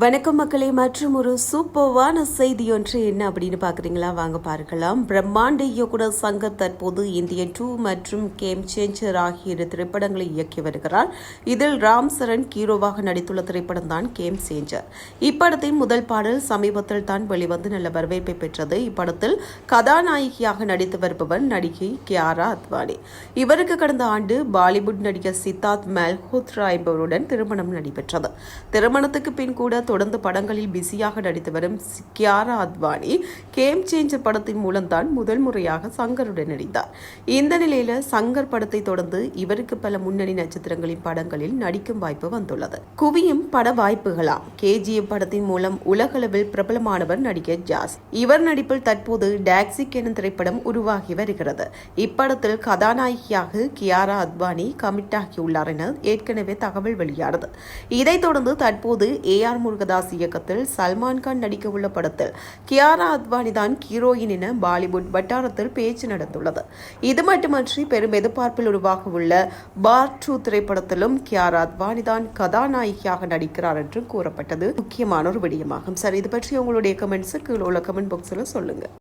வணக்கம் மக்களே மற்றும் ஒரு சூப்பர்வான செய்தி ஒன்று என்ன அப்படின்னு பார்க்குறீங்களா? வாங்க பார்க்கலாம். பிரம்மாண்ட இயக்குனர் சங்கர் தற்போது இந்தியன் டூ மற்றும் கேம் சேஞ்சர் ஆகிய இரு திரைப்படங்களை இயக்கி வருகிறார். இதில் ராம் சரண் ஹீரோவாக நடித்துள்ள திரைப்படம் தான் கேம் சேஞ்சர். இப்படத்தின் முதல் பாடல் சமீபத்தில் தான் வெளிவந்து நல்ல வரவேற்பை பெற்றது. இப்படத்தில் கதாநாயகியாக நடித்து வருபவர் நடிகை கியாரா அத்வானி. இவருக்கு கடந்த ஆண்டு பாலிவுட் நடிகர் சித்தார்த் மல்ஹோத்ரா என்பவருடன் திருமணம் நடைபெற்றது. திருமணத்துக்கு பின் கூட தொடர்ந்து படங்களில் பிஸியாக நடித்து வரும் கியாரா அத்வானி கேம் சேஞ்சர் படத்தின் மூலம் தான் முதல் முறையாக சங்கருடன் நடித்தார். இந்த நிலையில் சங்கர் படத்தை தொடர்ந்து இவருக்கு பல முன்னணி நட்சத்திரங்களின் படங்களில் நடிக்கும் வாய்ப்பு வந்துள்ளது. குவியும் பட வாய்ப்புகளாம். கேஜிஎம் படத்தின் மூலம் உலகளவில் பிரபலமானவர் நடிகர் ஜாஸ். இவர் நடிப்பில் தற்போது டாக்ஸிக் எனும் திரைப்படம் உருவாகி வருகிறது. இப்படத்தில் கதாநாயகியாக கியாரா அத்வானி கமிட் ஆகியுள்ளார் என ஏற்கனவே தகவல் வெளியானது. இதைத் தொடர்ந்து தற்போது ஏ ஆர் முருகதாஸ் இயக்கத்தில் சல்மான் கான் நடிக்க உள்ள படத்தில் கியாரா அத்வானி தான் ஹீரோயின் என பாலிவுட் வட்டாரத்தில் பேச்சு நடந்துள்ளது. இது மட்டுமன்றி பெரும் எதிர்பார்ப்பில் உருவாக உள்ள பார் டூ திரைப்படத்திலும் கியாரா அத்வானி தான் கதாநாயகியாக நடிக்கிறார் என்று கூறப்பட்டது. முக்கியமான ஒரு விடயமாகும். சார் இது பற்றி உங்களுடைய கமெண்ட்ஸு கீழே உள்ள கமெண்ட் பாக்ஸில் சொல்லுங்கள்